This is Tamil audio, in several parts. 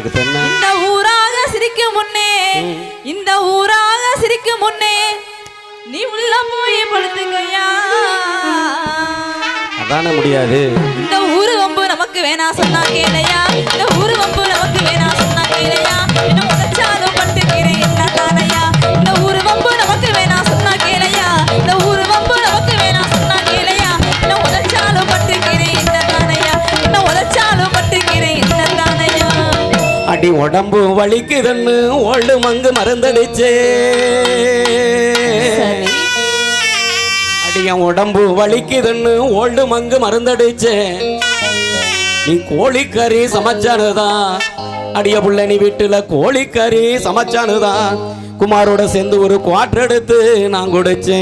அதுக்கு தென்ன? இந்த ஊராக சிரிக்கும் முன்னே இந்த ஊராக சிரிக்கும் முன்னே நீ உள்ள போய் படுத்துக்கையா? அதானே முடியாது. இந்த ஊரு வம்பு நமக்கு வேணா சொன்னா கேளையா? இந்த ஊரு வம்பு நமக்கு வேணா சொன்னா கேளையா? அடி உடம்பு வலிக்குதுன்னு ஓடு மங்கு மருந்தடிச்சே அடி என் உடம்பு வலிக்குதுன்னு ஓல்டு மங்கு மருந்தடிச்சே நீ கோழிக்கறி சமைச்சானுதான் அடிய புள்ள நீ வீட்டுல கோழிக்கறி சமைச்சானுதான் குமாரோட சேர்ந்து ஒரு குவாட்டர் எடுத்து நான் குடிச்சேன்.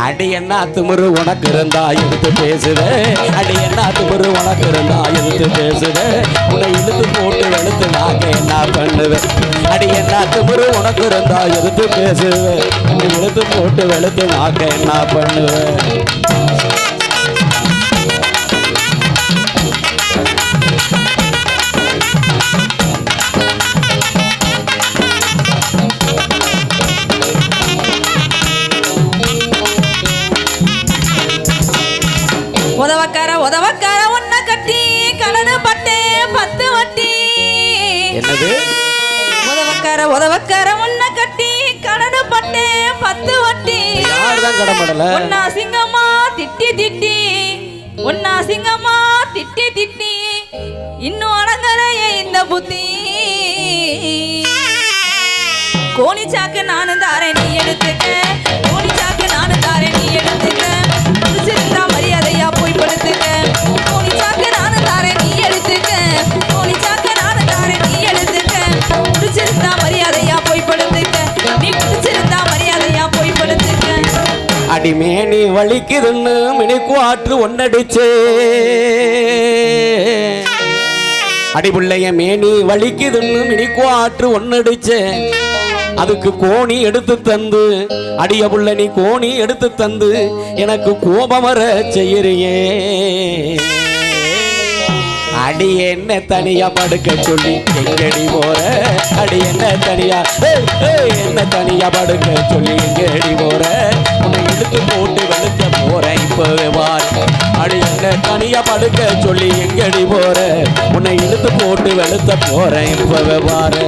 அடி என்ன துமுரு உனக்கு இருந்தா எடுத்து பேசுவேன் அடி என்ன துமுரு உனக்கு இருந்தா எடுத்து பேசுவேன் உன்னை இழுத்து போட்டு வெளுத்து நாங்க என்ன பண்ணுவேன் அடி என்ன துமுரு உனக்கு இருந்தா எடுத்து பேசுவேன் உன்னை இழுத்து போட்டு வெளுத்து நாக்க என்ன பண்ணுவேன் உதவக்கார உதவக்கார ஒன்ன கட்டி கடனு பட்டே பத்து வட்டி. ஒன்னா சிங்கம்மா திட்டி திட்டி ஒன்னா சிங்கம்மா திட்டி திட்டி இன்னும் அடங்கலையே இந்த புத்தி. கோணி சாக்கு நானும் தாரேன் நீ எடுத்துக்க. வலிக்குதுன்னு மினிக்கு ஆற்று ஒன்னடிச்சே. அடி புள்ளைய மேனி வலிக்குதுன்னு மினிக்கு ஆற்று ஒன்னடிச்சே. அதுக்கு கோணி எடுத்து தந்து அடிய புள்ள நீ கோணி எடுத்து தந்து எனக்கு கோபம் வர செய்யறியே. அடி என்ன தனியா படுக்க சொல்லி எங்கடி போற? அடி என்ன தனியா? என்ன தனியா படுக்க சொல்லி எங்கடி போற? உன்னை இழுத்து போட்டு வெளுக்க போற இப்பவே வார் அடி என்ன தனியா படுக்க சொல்லி எங்கடி போற? உன்னை இழுத்து போட்டு வெளுத்த போற இப்பவே வாரு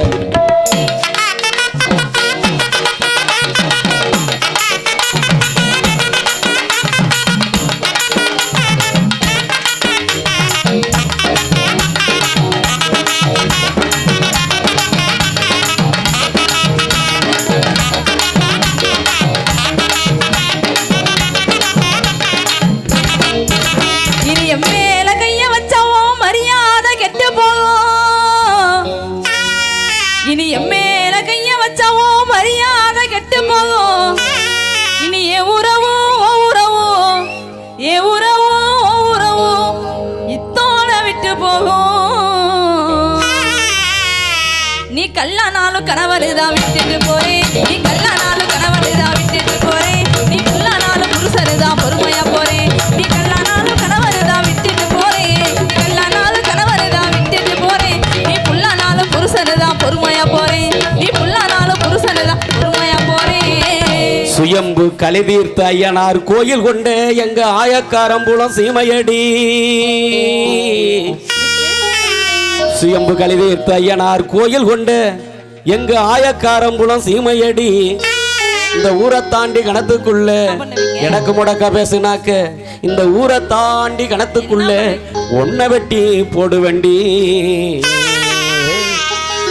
போகும். நீ கல்லானாலும் கணவருதான் விட்டுட்டு போறேன். நீ கல்ல கலிதீர்த்த ஐயனார் கோயில் கொண்டு எங்க ஆயக்காரம்புலம் சீமையடி. சுயம்பு கலிதீர்த்த ஐயனார் கோயில் கொண்டு எங்க ஆயக்காரம்புலம் சீமையடி. இந்த ஊரை தாண்டி கணத்துக்குள்ள எனக்கு முடக்க பேசுனாக்க இந்த ஊரை தாண்டி கணத்துக்குள்ள ஒன்ன வெட்டி போடுவண்டி.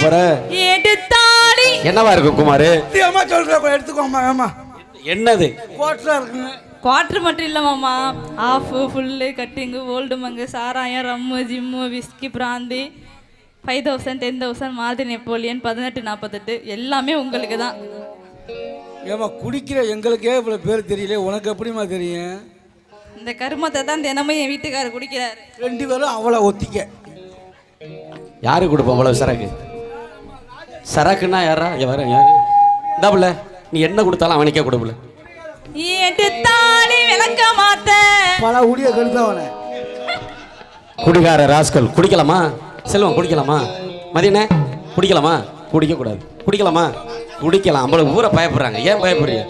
போற? எடுத்தாடி என்னவா இருக்கும் குமார்? சத்தியமா சொல்றேன் எடுத்துக்கோமா ஏமா என்னது? கோட்டா இருக்குங்க குவார்டர் மட்டும் இல்லை மாமா. ஆஃபு ஃபுல்லு கட்டிங்கு ஓல்டு மங்கு சாராயம் rum gym whisky brandy five thousand ten thousand மாதிரி நெப்போலியன் பதினெட்டு நாற்பத்தெட்டு எல்லாமே உங்களுக்கு தான். ஏமா குடிக்கிற எங்களுக்கே இவ்வளவு பேர் தெரியல உனக்கு எப்படிமா தெரியும்? இந்த கருமத்தை தான் தினமும் என் வீட்டுக்காரர் குடிக்கிறாரு. ரெண்டு பேரும் அவ்வளோ ஒத்திக்க. யாரு கொடுப்போம் அவ்வளவு சரக்கு? சரக்குன்னா யாரா இங்க வர இந்தாப்புல நீ என்ன கொடுத்தாலும் அவனுக்கே கொடுப்புல ஏட்டு தாலி விளக்க மாத்த. பல உடிய கெடுத்தவனே குடிகார ராஸ்கல் குடிக்கலாமா? செல்வம் குடிக்கலாமா? மதியனே குடிக்கலாமா? குடிக்க கூடாது குடிக்கலாமா? குடிக்கலாம். அவ்வளவு ஊரை பயப்படுறாங்க. ஏன் பயப்படுறீங்க?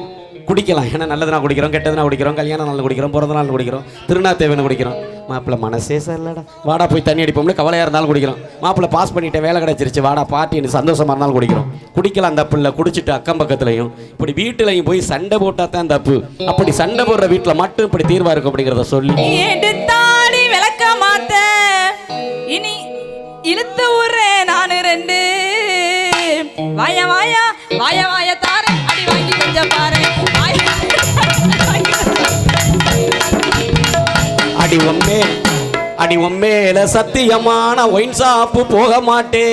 குடிக்கலாம். ஏன்னா நல்லதுனா குடிக்கிறோம் கெட்டதுனா குடிக்கிறோம் கல்யாண நாள் குடிக்கிறோம் பிறந்த நாள் குடிக்கிறோம் திருநா தேவைன்னு குடிக்கிறோம். மாப்பிள்ள மனசே சரியில்லடா. வாடா போய் தண்ணி அடிப்போம்ல கவலையாக இருந்தாலும் குடிக்கிறோம் மாப்பிள்ளை பாஸ் பண்ணிட்டேன் வேலை கிடைச்சிருச்சு. வாடா பார்ட்டி சந்தோஷமா இருந்தாலும் குடிக்கிறோம் குடிக்கலாம் அந்த பிள்ளை குடிச்சிட்டு அக்கம் பக்கத்துலையும். இப்படி வீட்டுலையும் போய் சண்டை போட்டால் தான் தப்பு. அப்படி சண்டை போடுற வீட்டில் மட்டும் இப்படி தீர்வா இருக்கும் அப்படிங்கிறத சொல்லி. ஏட்டு விளக்க மாத்த. இனி இழுத்து ஊர்றே நானு ரெண்டு. வாயா வாயா வாயா வாயா தாரே அடி வாங்கி கொஞ்சம் பாரு அடி ஒம்மே அடி ஒம்மேல சத்தியமான ஒயின் சாப்பு போக மாட்டேன்.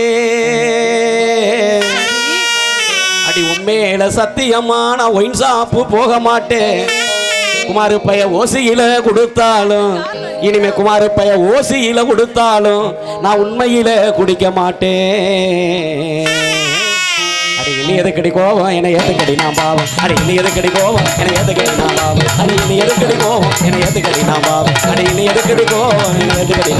அடி உண்மையில சத்தியமான ஒயின் சாப்பு போக மாட்டேன். குமாரு பைய ஓசியில கொடுத்தாலும் இனிமே குமாரு பைய ஓசியில கொடுத்தாலும் நான் உண்மையில குடிக்க மாட்டேன். இனி எதுக்கடி கோவம் என ஏத்துக்கடி நான் பாவம். அடி இனி எது கோவம் என ஏத்துக்கடி நான் பாவம். அடி இனி எது கோவம் என ஏத்துக்கடி நான் பாவம். அடி இனி எது கோவம் என ஏத்துக்கடி